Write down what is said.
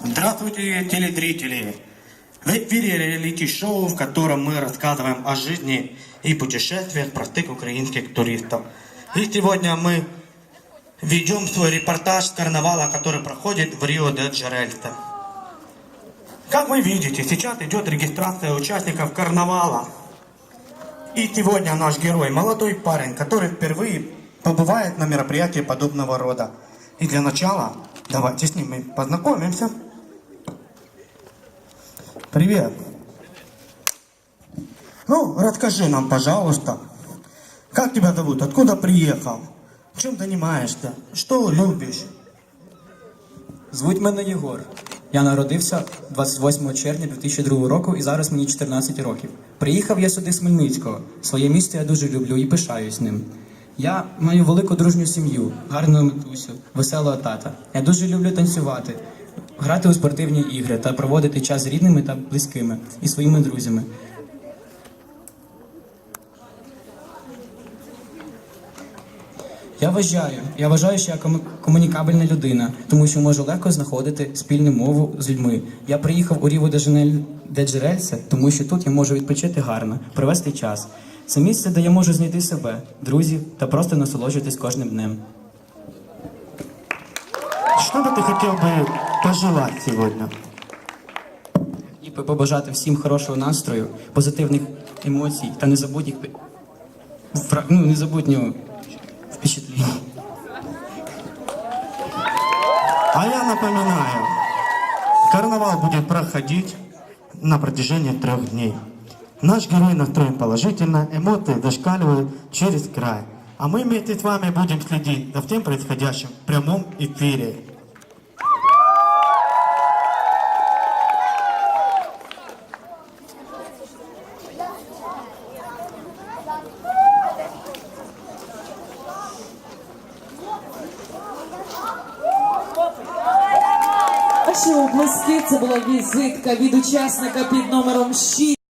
Дорогие телезрители, в эфире реалити-шоу, в котором мы рассказываем о жизни и путешествиях простых украинских туристов. И сегодня мы ведем свой репортаж с карнавала, который проходит в Рио-де-Джерельсе. Как вы видите, сейчас идет регистрация участников карнавала. И сегодня наш герой, молодой парень, который впервые побывает на мероприятии подобного рода. И для начала давайте с ним мы познакомимся. Привет. Ну, расскажи нам, пожалуйста, как тебя зовут, откуда приехал, чем занимаешься, что любишь? Звуть мене Єгор. Я народився 28 червня 2002 року і зараз мені 14 років. Приїхав я сюди з Хмельницького. Своє місто я дуже люблю і пишаюсь ним. Я маю велику дружню сім'ю, гарну матусю, веселого тата. Я дуже люблю танцювати, грати у спортивні ігри та проводити час з рідними та близькими і своїми друзями. Я вважаю, я вважаю, що я кому- комунікабельна людина, тому що можу легко знаходити спільну мову з людьми. Я приїхав у Ріво де Джерельсе, тому що тут я можу відпочити гарно, провести час. Це місце, де я можу знайти себе, друзів та просто насолоджуватись кожним днем. Что бы ты хотел бы пожелать сегодня? І побажати всім хорошого настрою, позитивних емоцій та незабутніх пи- фра- ну, незабутнього впечатлення. А я напоминаю, карнавал будет проходить на протяжении трех дней. Наш герой настроен положительно, эмоции зашкаливают через край. А мы вместе с вами будем следить за всем происходящим в прямом эфире. Ваші облиски це була візитка від учасника під номером 6.